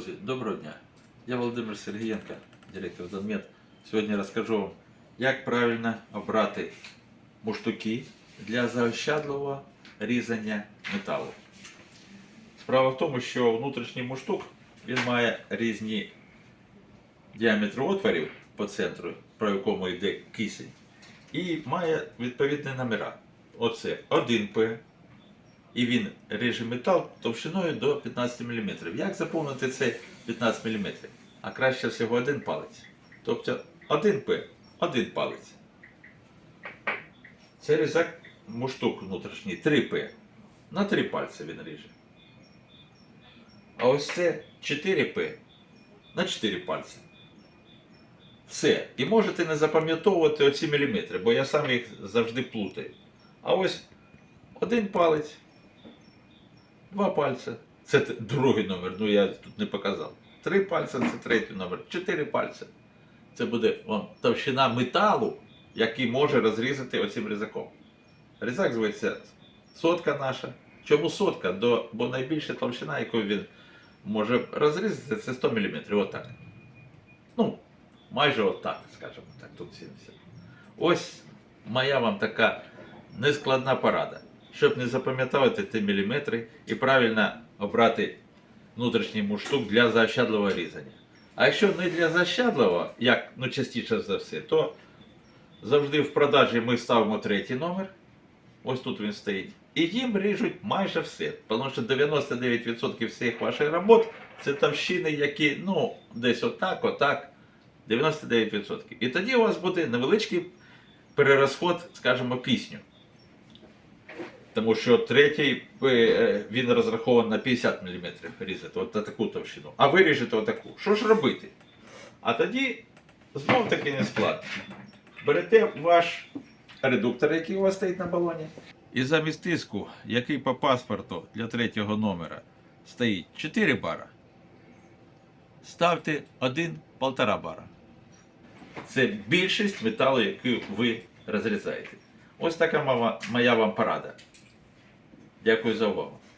Друзі, доброго дня. Я Володимир Сергієнко, директор Донмет. Сьогодні розкажу вам, як правильно обрати муштуки для заощадливого різання металу. Справа в тому, що внутрішній муштук він має різні діаметри отворів по центру, про якому йде кисень, і має відповідні номера. Оце 1П, і він реже метал товщиною до 15 мм. Як заповнити це 15 мм? А краще всього один палець. Тобто 1П, один палець. Це різак муштук внутрішній 3П. На 3 пальці він ріже. А ось це 4П на 4 пальці. Все. І можете не запам'ятовувати оці міліметри, бо я сам їх завжди плутаю. А ось один палець, два пальці. Це другий номер, ну я тут не показав. Три пальці це третій номер, чотири пальці. Це буде вон, товщина металу, який може розрізати оцим різаком. Різак зветься сотка наша. Чому сотка? До, бо найбільша товщина, яку він може розрізати, це 100 мм. Отак. Ну, майже отак, скажімо так, тут 70. Ось моя вам така нескладна порада. Щоб не запам'ятовувати ті міліметри і правильно обрати внутрішній муштук для заощадливого різання. А якщо не для заощадливого, як ну, частіше за все, то завжди в продажі ми ставимо третій номер. Ось тут він стоїть. І їм ріжуть майже все. Тому що 99% всіх ваших робот це товщини, які ну, десь отак, отак. 99%. І тоді у вас буде невеличкий перерозход, скажімо, кисню. Тому що третій е, він розрахований на 50 мм різати, от на таку товщину. А ви ріжете отаку. Що ж робити? А тоді знов таки не складно. Берете ваш редуктор, який у вас стоїть на балоні. І замість тиску, який по паспорту для третього номера стоїть 4 бара, ставте 1,5 бара. Це більшість металу, який ви розрізаєте. Ось така моя вам порада. de acordo o álcool.